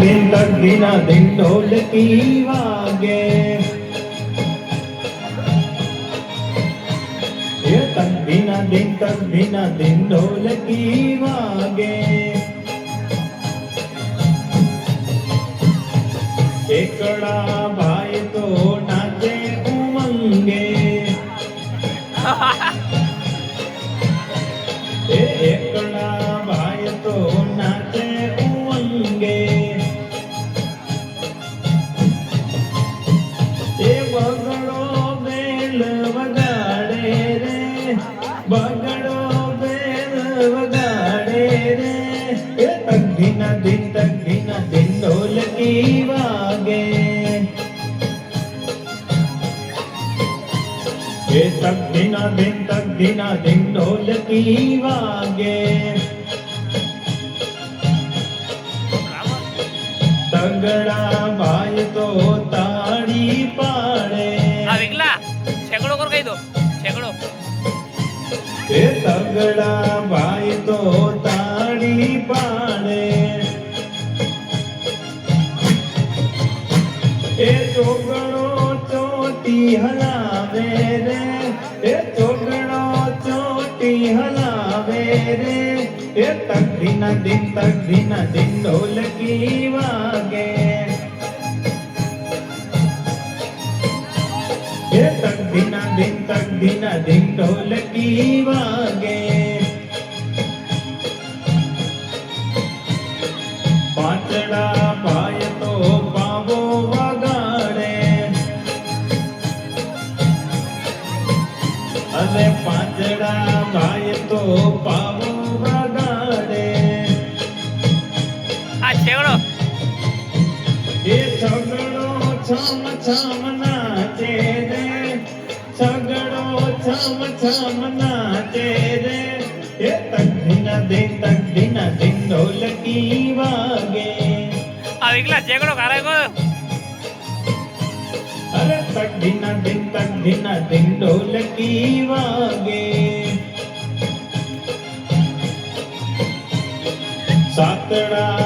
દિન તક દિના દિન ઢોલકી વાગે એ તક દિના દિન તક દિના દિન ઢોલકી વાગે એકડા ભાઈ તો નાચે ઉમંગે બગડો બેલ વગાડે રે. એ તકધીના દિન તકધીના દિન ઢોલકી વાગે. એ તકધીના દિન તકધીના દિન ઢોલકી વાગે. તગડા એ તગડા ભાઈ તો તાળી પાડે એ ચોગણો ચોટી હલાવે રે. એ ચોગણો ચોટી હલાવે રે. એ તકધીના દિન તકધીના દિન ઢોલકી વાગે. દિન ઢોલકી વાગે પાંચડા પાય તો પાવો વગાડે અને પાંચડા ભાઈ તો પાવો વગાડે આ છેકડો એ સગડો છમ છમ નાચે છમ છમ નાચે રે એ તકધીના દિન તકધીના દિન ઢોલકી વાગે આ વિકલા છેકડો કારે કો અરે તકધીના દિન તકધીના દિન ઢોલકી વાગે સાતડા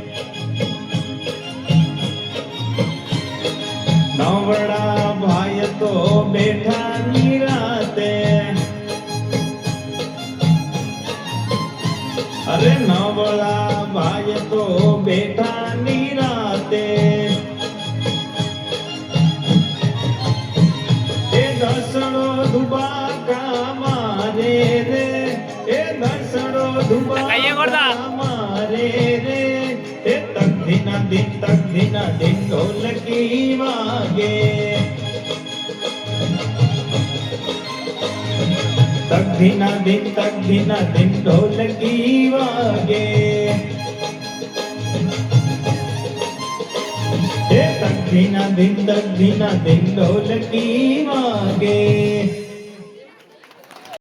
નવડા ભાઈ તો બેઠા નિરાતે અરે નવડા ભાઈ તો બેઠા નિરાતે એ દસડો ધુબાકા કામારે રે. એ દસડો કહીએ કરતા. ધુબાકા મારે રે એ તકધીના દિન તકધીના દિન ઢોલકી વાગે. તકધીના દિન તકધીના દિન